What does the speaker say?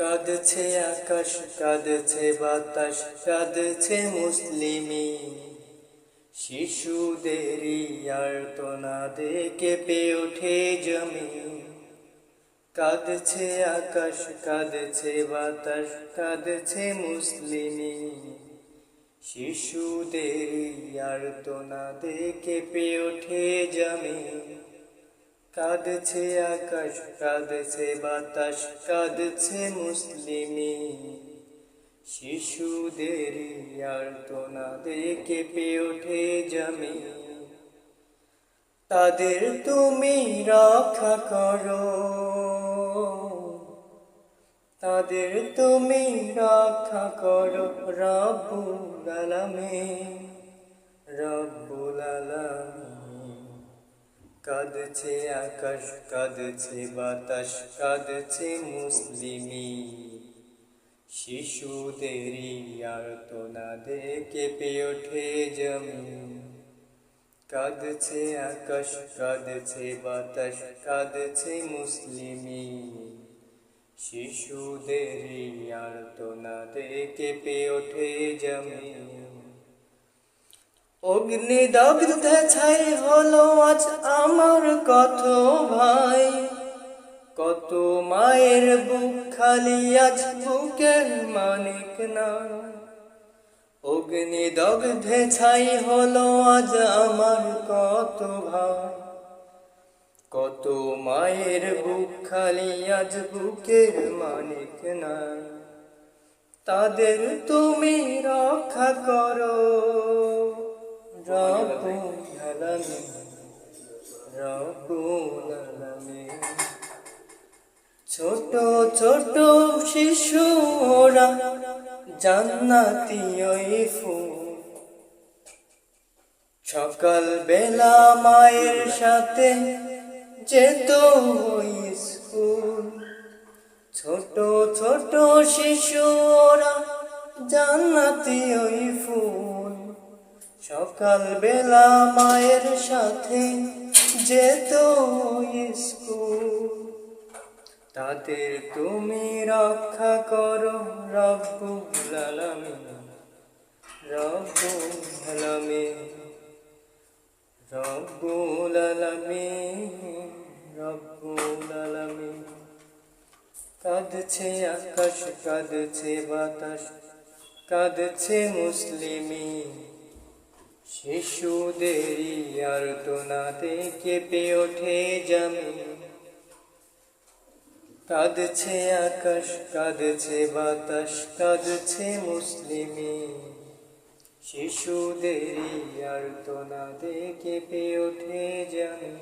কাঁদছে আকাশ, কাঁদছে বাতাস, কাঁদছে মুসলিমি। শিশুদেরই দেখে পে ওঠে জমি। কাঁদছে আকাশ, কাঁদছে বাতাস, কাঁদছে মুসলিমি। শিশুদেরই দেখে পে ওঠে জমি। কাঁদছে আকাশ, কাঁদছে বাতাস, কাঁদছে মুসলিমি। শিশুদের আর তো না দেখে পে ওঠে জমি। তাদের তুমি রক্ষা করো। তাদের তুমি রক্ষা করো, রব্বুল আলামিন রব্বুল আলামিন। কাঁদছে আকাশ, কাঁদছে বাতাস, কাঁদছে মুসলিমি। শিশুদেরই দেখে পে ওঠে জমি কাঁদছে আকাশ, কাঁদছে বাতাস, কাঁদছে মুসলিমি। শিশুদেরই দেখে পে ওঠে জমি অগ্নিদগ্ধ ছাই হলো আজ আমার কত ভাই। কত মায়ের বুক খালি আজ বুকের মানিক না। অগ্নিদগ্ধে ছাই হলো আজ আমার কত ভাই। কত মায়ের বুক খালি আজ বুকের মানিক না। তাদের তুমি রক্ষা করো। রব্বুল ছোট ছোট শিশু ওরা জান্নাতি ওই ফুল সকাল বেলা মায়ের সাথে যেত ওই স্কুল ছোট ছোট শিশু ওরা জান্নাতি ওই ফুল। সকাল বেলা মায়ের সাথে যেত স্কুল। তাদের তুমি রক্ষা করো রব্বুল আলামিন রব্বুল আলামিন রব্বুল আলামিন রব্বুল আলামিন। কাঁদছে আকাশ, কাঁদছে বাতাস, কাঁদছে মুসলিমি। শিশুদেরই আর তোনাতে কেঁপে ওঠে জামি কাঁদছে আকাশ, কাঁদছে বাতাস, কাঁদছে মুসলিমি। শিশুদেরই আর তোনাতে কেঁপে ওঠে জামি